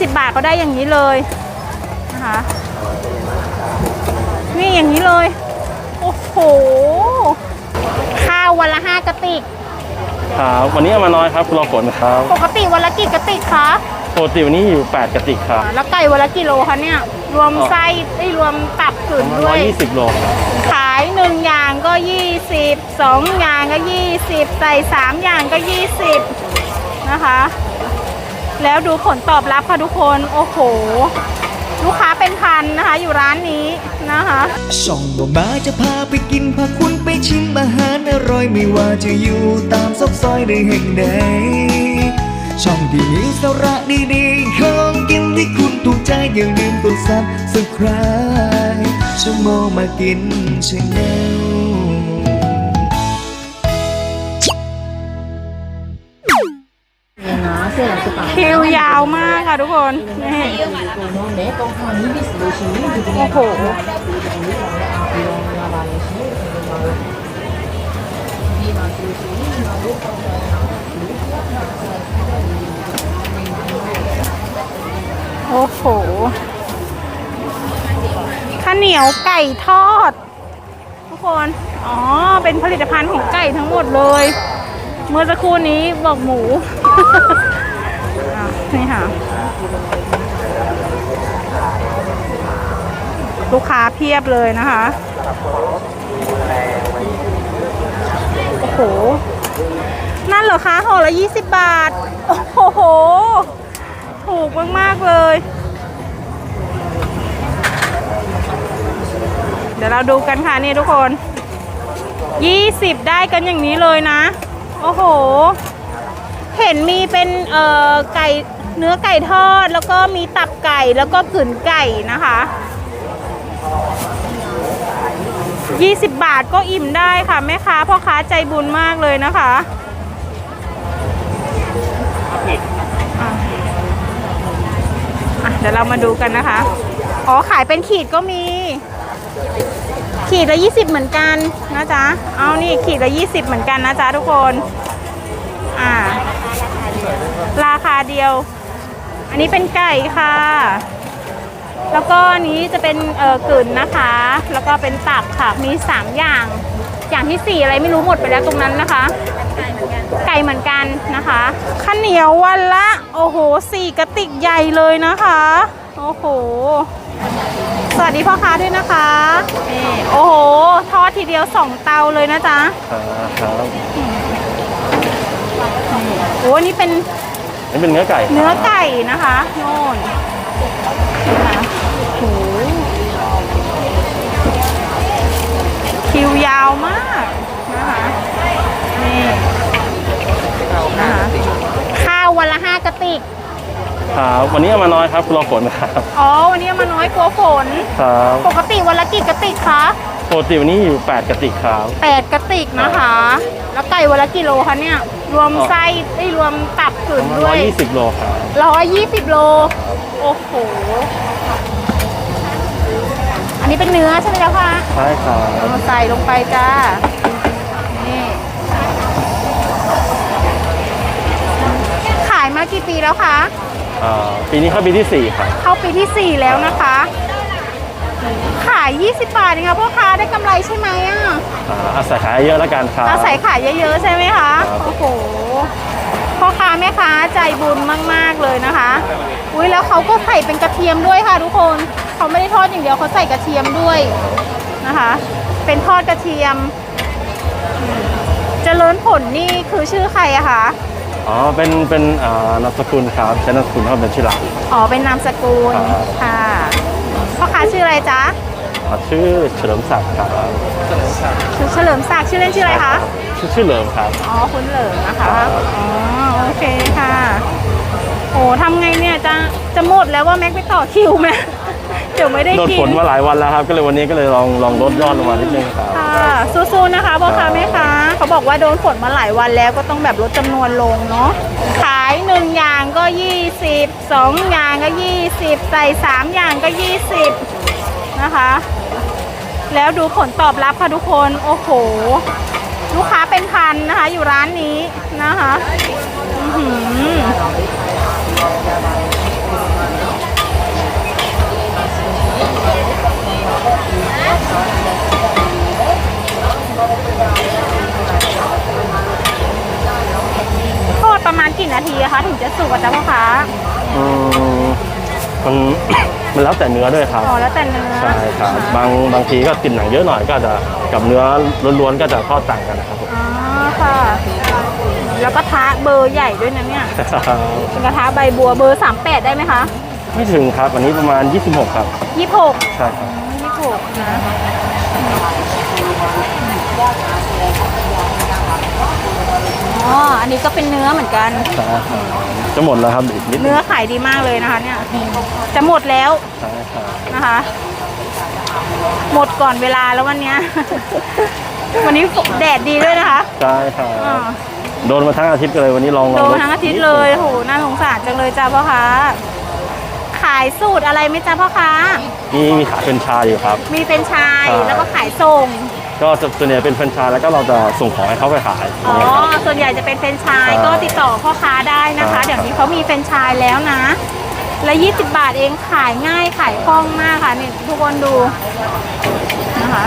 20 บาทก็ได้อย่างนี้เลยนะคะนี่อย่างนี้เลย โอ้โห ข้าววันละห้ากระติก ครับวันนี้เอามาน้อยครับรอฝนครับปกติวันละกี่กระติกคะปกติวันนี้อยู่ 8 กระติกครับอ่าแล้วไก่วันละกิโลคะเนี่ย รวมไส้ไอ้ยรวมตับขืนประมาณด้วย120โลครับขายหนึ่งอย่างก็ 20สองอย่างก็ 20 ใส่สามอย่างก็ 20 นะคะ แล้วดูผลตอบรับค่ะทุกคน โอ้โห ลูกค้าเป็นพันนะคะ อยู่ร้านนี้นะคะช่องบ่มาจะพาไปกินพาคุณไปชิมอาหารอร่อยไม่ว่าจะอยู่ตามซอกซอยในแห่งใดช่องที่มีสาระดีๆของกินที่คุณถูกใจอย่าลืมกดซับสไคร b e ชั่วโมงมากินชาแนล คิวยาวมากค่ะทุกคนนี่โอ้โหโอ้โห ข้าวเหนียวไก่ทอด ทุกคน อ๋อ เป็นผลิตภัณฑ์ของไก่ทั้งหมดเลย เมื่อสักครู่นี้บอกหมู อะนี่ค่ะ ลูกค้าเพียบเลยนะคะ โอ้โห นั่นเหรอคะห่อละ20บาท โอ้โห ถูกมาก ๆ เลย เดี๋ยวเราดูกันค่ะนี่ทุกคน20ได้กันอย่างนี้เลยนะ โอ้โห เห็นมีเป็นเอ่อไก่เนื้อไก่ทอดแล้วก็มีตับไก่แล้วก็กึ่นไก่นะคะ 20 บาทก็อิ่มได้ค่ะแม่ค้าพ่อค้าใจบุญมากเลยนะคะอะอะเดี๋ยวเรามาดูกันนะคะ อ๋อขายเป็นขีดก็มี ขีดละ 20 เหมือนกันนะจ๊ะ เอานี่ขีดละ 20 เหมือนกันนะจ๊ะทุกคน อ่า ราคาเดียว อันนี้เป็นไก่ค่ะ แล้วก็อันนี้จะเป็นเอ่อกึ่นนะคะ แล้วก็เป็นตับค่ะ มี 3 อย่าง อย่างที่ 4 อะไรไม่รู้หมดไปแล้วตรงนั้นนะคะ ไก่เหมือนกันนะคะข้าวเหนียววันละ โอ้โหสี่กระติกใหญ่เลยนะคะ โอ้โหสวัสดีพ่อค้าด้วยนะคะนี่โอ้โห ทอดทีเดียว2เตาเลยนะจ๊ะครับครับโอ้อันนี่เป็น นี่เป็นเนื้อไก่ครับเนื้อไก่นะคะโน่นนะคะโหคิวยาวมากนะคะนี่นะคะข้าววันละห้ากระติกครับวันนี้เอามาน้อยครับรอฝนครับอ๋อวันนี้มาน้อยกลัวฝนครับปกติวันละกี่กระติกคะปกติวันนี้อยู่ 8 กระติกครับแปดกระติกนะคะ แล้วไก่วันละกิโลคะเนี่ย รวมไส้ไอ้ยรวมตับปขืนระมาณด้วย120โลครับร้อยยี่สิบโล โอ้โห อันนี้เป็นเนื้อใช่ไหมเจ้าคะใช่ครับเอาใส่ลงไปจ้า นี่ ขายมากี่ปีแล้วคะ อ่าปีนี้เข้าปีที่4ครับ เข้าปีที่ 4 แล้วนะคะ ขาย 20 บาทเองค่ะพ่อค้าได้กำไรใช่ไหมอะอ่าอาศัยขายเยอะแล้วกันครับเราใส่ขายเยอะๆใช่ไหมคะ ครับ โอ้โห พ่อค้าแม่ค้าใจบุญมากๆเลยนะคะ อุ้ยแล้วเขาก็ใส่เป็นกระเทียมด้วยค่ะทุกคน เขาไม่ได้ทอดอย่างเดียวเขาใส่กระเทียมด้วยนะคะ เป็นทอดกระเทียมอืมเจริญผลนี่คือชื่อใครอะคะ อ๋อ เป็น เป็นอ่านามสกุลครับใช้นามสกุลเขาเป็นชื่อหลัก อ๋อ เป็นนามสกุล ครับ ค่ะ พ่อค้าชื่ออะไรจ๊ะอ่าชื่อเฉลิมศักดิ์ครับชื่อเฉลิมศักดิ์ชื่อเล่นชื่ออะไรคะชื่อชื่อเหลิมครับ อ๋อคุณเหลิมนะคะอ๋อโอเคค่ะ โอ้ทำไงเนี่ยจะจะหมดแล้วว่าแม็กไปต่อคิวไหมเดี๋ยวไม่ได้โดนกิฝนมาหลายวันแล้วครับ ก็เลยวันนี้ก็เลยลองลองลดยอดลงมานิดนึงครับค่ะสู้ๆนะคะพ่อค้าครับแม่ค้าเขาบอกว่าโดนฝนมาหลายวันแล้วก็ต้องแบบลดจำนวนลงเนาะขายหนึ่งอย่างก็20สองอย่างก็20ใส่สามอย่างก็20นะคะ แล้วดูผลตอบรับค่ะทุกคน โอ้โห ลูกค้าเป็นพันนะคะ อยู่ร้านนี้นะคะ อื้อหือ จะสุกอะจ๊ะพ่อค้าอืมมัน มันแล้วแต่เนื้อด้วยครับ อ๋อแล้วแต่เนื้อใช่ครับบางบางทีก็กินหนังเยอะหน่อยก็จะกับเนื้อล้วนๆก็จะทอดต่างกันนะครับผมอ๋อค่ะ แล้วก็ทะเบอร์ใหญ่ด้วยนะเนี่ยเป็นกระทะใบบัวเบอร์ 38 ได้ไหมคะ ไม่ถึงครับอันนี้ประมาณ 26 ครับ 26 ใช่ครับ 26นะ อ๋อ อันนี้ก็เป็นเนื้อเหมือนกัน ใช่ครับจะหมดแล้วครับอีกนิดนึเนื้งอขายดีมากเลยนะคะเนี่ย จะหมดแล้วใช่ครับนะคะ หมดก่อนเวลาแล้ววันเนี้ย วันนี้แดดดีด้วยนะคะใช่ครับอ่าโดนมาทั้งอาทิตย์กันเลยวันนี้ลองลโดองนทั้งอาทิตย์เลยโหน่าสงสารจังเลยจ้าพ่อค้า ขายสูตรอะไรไหมจ้าพ่อค้า มีมีขายเป็นชาอยู่ครับ มีเป็นไชายใช่ แล้วก็ขายส่ง ก็จะส่วนใหญ่เป็นแฟรนไชส์แล้วก็เราจะส่งของให้เขาไปขายออ๋ย่างอเงี้ยครับ ส่วนใหญ่จะเป็นเฟรนไชายใช่ก็ติดต่อพ่อค้าได้นะคะ ใช่ เดี๋ยวนี้เขามีเฟรนไชายแล้วนะ และ 20 บาทเองขายง่ายขายคล่องมากค่ะนี่ทุกคนดูนะคะ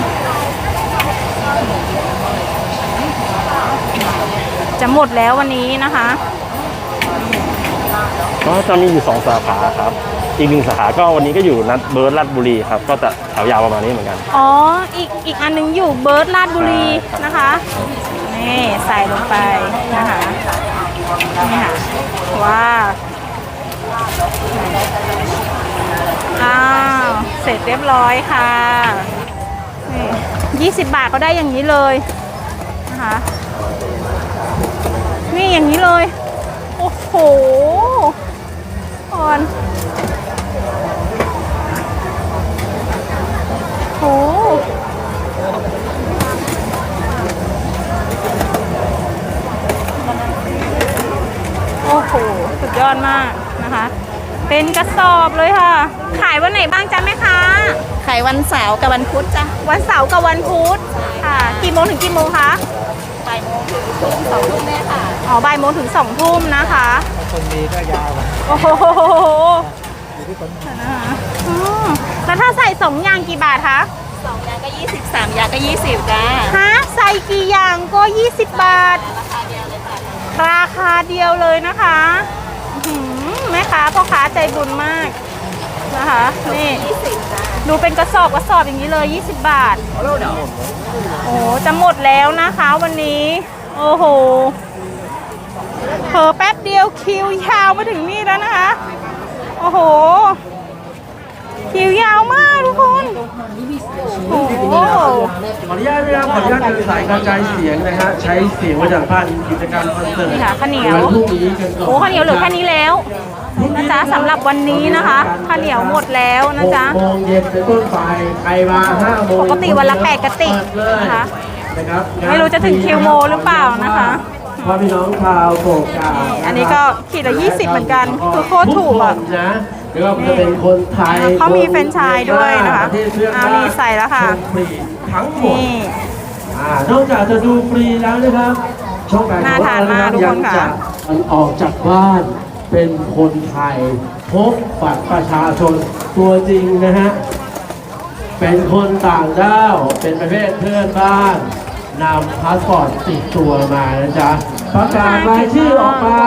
จะหมดแล้ววันนี้นะคะ ก็จะมีอยู่สองสาขาครับ อีกหนึ่งสาขาก็วันนี้ก็อยู่นัดเบิร์ดลาดบุรีครับ ก็จะแถวยาวประมาณนี้เหมือนกัน อ๋อ อีกอีกอันหนึงอยู่เบิร์ดลาดบุรีใช่ครับนะคะ นี่ใส่ลงไปนะคะนี่ค่ะว้าวอ้าว เสร็จเรียบร้อยค่ะนี่ยี่สิบบาทก็ได้อย่างนี้เลยนะคะ นี่อย่างนี้เลย โอ้โหอ่อน หโอ้โห สุดยอดมากนะคะ เป็นกระสอบเลยค่ะ ขายวันไหนบ้างจ๊ะแม่ค้าขายวันเสาร์กับวันพุธจ้ะวันเสาร์กับวันพุธค่ะ กี่โมงถึงกี่โมงคะ บ่ายโมงถึงทุ่มสองทุ่มแน่ค่ะ อ๋อ บ่ายโมงถึงสองทุ่มนะคะ คนมีก็ยาวโอ้โหนะคะอืม แล้วถ้าใส่สองอย่างกี่บาทคะสองยางก็ยี่สิบสามยางก็ยี่สิบจ้าฮะใส่กี่อย่างก็20บาท ราคาเดียวเลยค่ะราคาเดียวเลยนะคะอื้อหือแม่ค้าพ่อค้าใจบุญมากนะคะนี่ยี่สิบจ้าดูเป็นกระสอบกระสอบอย่างนี้เลย 20 บาท โอ้จะหมดแล้วนะคะวันนี้ โอ้โหเผลอแป๊บเดียวคิวยาวมาถึงนี่แล้วนะคะ โอ้โห คิวยาวมากทุกคนโอ้โหขออนุญาตนะครับขออนุญาตเดินสายกระจายเสียงนะฮะใช้เสียงมาจากภาคกิจกรรมคอนเสิร์ตนี่ค่ะข้าวเหนียววันพรุ่งนี้กันก่อนโอ้ข้าวเหนียวเหลือแค่นี้แล้วนะจ๊ะสำหรับวันนี้นะคะข้าวเหนียวหมดแล้วนะจ๊ะหกโมงเย็นเป็นต้นไปใครมาห้าโมงปกติวันละแปดกระติกเปิดเลยนะคะ นะครับไม่รู้จะถึงคิวโมหรือเปล่านะคะ พ่อพี่น้องชาวโกกาอันนี้ก็ขีดละ20เหมือนกันคือโคตรถูกอะทุคนนะ ไม่ว่าจะเป็นคนไทยเขามีแฟรนไชส์ด้วยนะคะประเทศเพื่อนอ่าบ้านนี่ใส่แล้วค่ะชมฟรีทั้งหมดนี่อ่านอกจากจะดูฟรีแล้วนะครับช่องแปดของน่าทานเรานะมากครับทุกยัคนค่ะจะออกจากบ้านเป็นคนไทยพกบัตรประชาชนตัวจริงนะฮะเป็นคนต่างด้าวเป็นประเภทเพื่อนบ้านนำพาสปอร์ตติดตัวมานะจ๊ะประกาศรายชื่อออกมา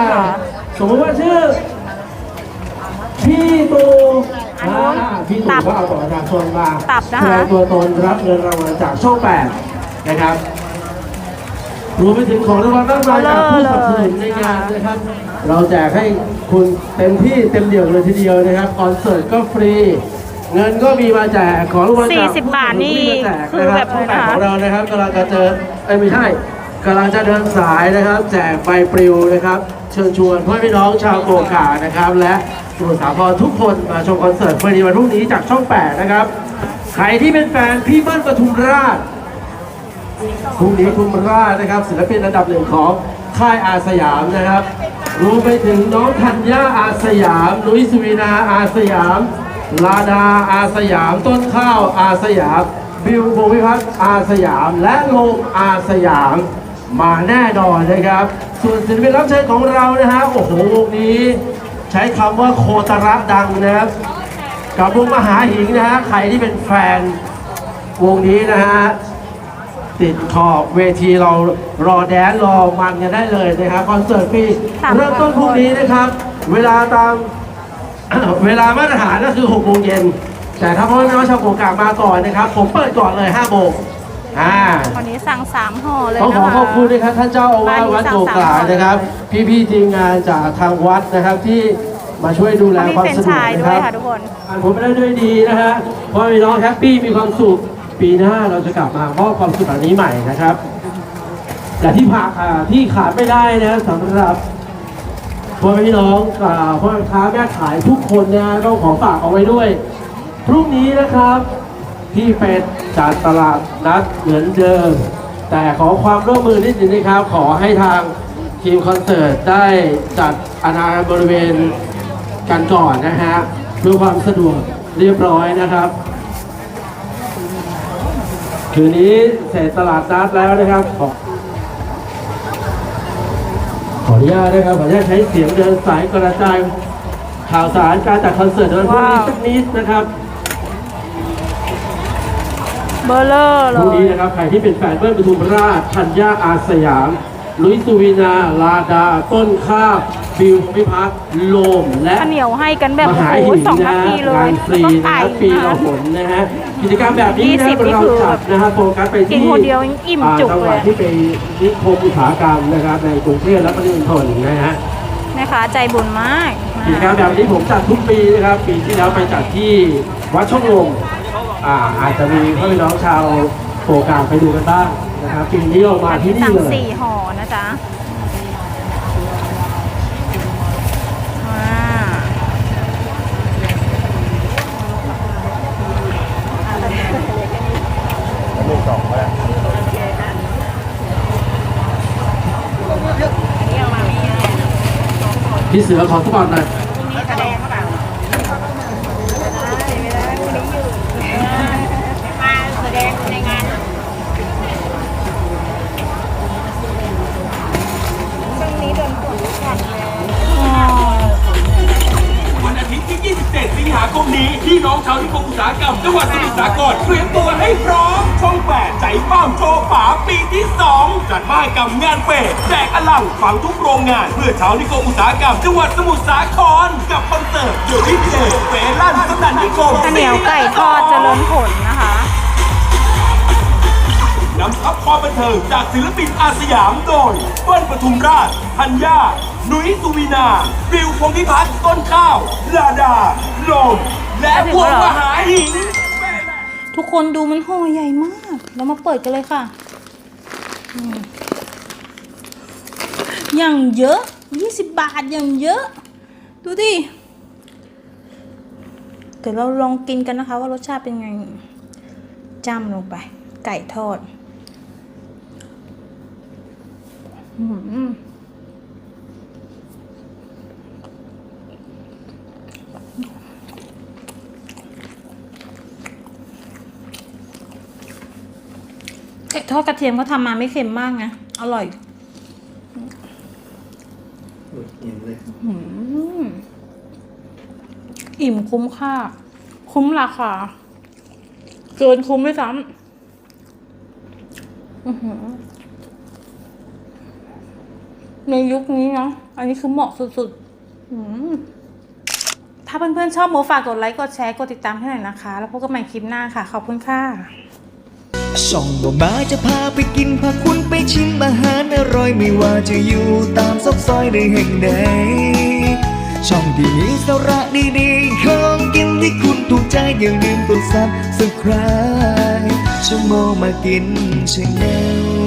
สมมติว่าชื่อ พี่ตูอันนู้นอ่าพี่ตูตับก็เอาบัตรประชาชนมาตับนะคะ แสดงตัวตนรับเงินรางวัลจากช่องแปดนะครับรวมไปถึงของรางวัลมากมายจากผู้สนับสนุนในงานนะครับ เราแจกให้คุณเต็มที่เต็มเดี่ยวเลยทีเดียวนะครับคอนเสิร์ตก็ฟรี เงินก็มีมาแจกของรางวัลจาก40บาทนี่ผู้สนับสคือนุนแบบที่มาแจกนะคะของเรานะครับกำลังจะเจอเอ้ยไม่ใช่กำลังจะเดินสายนะครับ แจกใบปลิวนะครับ เชิญชวนพ่อพี่น้องชาวโกกานะครับ และสมุทรสาครทุกคนมาชมคอนเสิร์ตฟรีวันพรุ่งนี้จากช่อง 8 นะครับ ใครที่เป็นแฟนพี่เบิ้ลปทุมราชพรุ่งนี้คุณราชนะครับศิลปินอันดับหนึ่งของค่ายอาสยามนะครับรวมไปถึงน้องธัญญาอาสยามลุยสุวีนาอาสยาม ลาดาอาสยาม ต้นข้าวอาสยาม บิวโบวิพัฒน์อาสยาม และโลมอาสยาม มาแน่นอนนะครับ ส่วนศิลปินรับเชิญของเรานะฮะโอ้โหวงนี้ ใช้คำว่าโคตระดังนะครับกับวงมหาหิงนะฮะใครที่เป็นแฟนวงนี้นะฮะติดขอบเวทีเรารอแดนรอมันกันได้เลยนะครับคอนเสิร์ตฟรีเริ่มต้นพรุ่งนี้นะครับ เวลาตามเวลามาตรฐานก็คือ6โมงเย็นแต่ถ้าพ่อแม่พี่น้องชาวโกกากมาก่อนนะครับ ผมเปิดก่อนเลย5โมง อ่าวันนี้สั่งสามห่อเลยต้องนะขอคะขอบคุณนะครับท่านเจ้าอาวาสวัดโกกานะครับ พี่ๆทีมงานจากทางวัดนะครับที่มาช่วยดูแลเขามีความเป็นสะดวชากยนะด้ควรัยบค่ะทุกคนผ่านผมไปได้ด้วยดีนะฮะเพราะพี่น้องแฮปปี้มีความสุขปีหน้าเราจะกลับมามอบความสุขแบบนี้ใหม่นะครับ แต่ที่ผ่าอ่าที่ขาดไม่ได้นะสำหรับพ่อแม่พี่น้องอ่าพ่อแม่ค้าแม่ขายทุกคนนะต้องขอฝากเอาไว้ด้วย พรุ่งนี้นะครับ ที่เป็นจัดตลาดนัดเหมือนเดิม แต่ขอความร่วมมือนิดนึงนะครับ ขอให้ทางทีมคอนเสิร์ตได้จัดอาณาบริเวณกันก่อนนะฮะเพื่อความสะดวกเรียบร้อยนะครับคืนนี้เสร็จตลาดนัดแล้วนะครับ ขอขออนุญาตนะครับขออนุญาตใช้เสียงเดินสายกระจายข่าวสารการจัดคอนเสิร์ตในวันพรุ่งนี้ว้าวสักนิดนะครับ เบอร์เลอร์เลพรุ่งยนี้นะครับใครที่เป็นแฟนเบิ้ลปทุมราชธัญญาอาสยาม ลุยสุวินา ลาดา ต้นข้าวบิวพิพัฒน์โลม และข้าวเหนียวให้กันแบบมโอ้หาโหหินสองนะนาทีเลงายนฟรีแล้วก็นะไก่ครับปีนะ ละหนนะฮะ กิจกรรมแบบนี้นะ20นี่เราคือจัดนะฮะโฟกัสไปกินที่คนเดียวยังอิ่มอ่าจุกจังหเลวัดยที่เป็นนิคมอุตสาหกรรมนะครับในกรุงเทพและปริมณฑลนะฮะ แม่ค้าใจบุญมากกิจกรรมแบบนี้ผมจัดทุกปีนะครับ ปีที่แล้วไปจัดที่วัดช่องลม อ่าอาจจะมีพ่อพี่น้องชาวโปรกางไปดูกันบ้างนะครับปีนี้เรามาที่นี่สั่งเลยสี่ห่อนะจ๊ะอ่าหนึ่งสองก็ได้พี่เสือขอสปอร์ตหน่อยาคมนี้พี่น้องชาวนิคมอุตสาหกรรมจังหวัดสมุทรสาครเตรียมตัวให้พร้อมช่องแปดใจเป้าโชว์ฝาปีที่ 2 จัดมหกรรมงานเป็ดแจกอลังฝังทุกโรงงาน เพื่อชาวนิคมอุตสาหกรรมจังหวัดสมุทรสาครกับคอนเสิร์ตเดอะวิเจเฟลั่นสนั่นนิคมข้าวเหนียวไก่ทอดเจริญผลนะคะ นำทัพความบันเทิงจากศิลปินอาสยามโดยเปิ้ลปทุมราชธัญญาหนุยสุวีนา บิวพงพิพัฒน์ต้นข้าว ลาดาโลม และพวงมหาหินทุกคนดูมันห่อใหญ่มาก เรามาเปิดกันเลยค่ะอืมอย่างเยอะ 20 บาทอย่างเยอะ ดูดิ เดี๋ยวเราลองกินกันนะคะว่ารสชาติเป็นไงจ้ำลงไป ไก่ทอดอืม ไก่ทอดกระเทียมเขาทำมาไม่เค็มมากนะ อร่อยอืมอิ่มคุ้มค่า คุ้มราคา เกินคุ้มด้วยซ้ำอื้อหือ ในยุคนี้เนาะอันนี้คือเหมาะสุดๆถ้าเพื่อนๆชอบโมฝากกดไลค์กดแชร์กดติดตามให้หน่อยนะคะ แล้วพบกันใหม่คลิปหน้าค่ะ ขอบคุณค่ะช่องบ่มาจะพาไปกินพาคุณไปชิมอาหารอร่อยไม่ว่าจะอยู่ตามซอกซอยในแห่งใดช่องที่มีสาระดีๆของกินที่คุณถูกใจอย่าลืมกดซับสไคร b e ช่องโมมากินชาแนล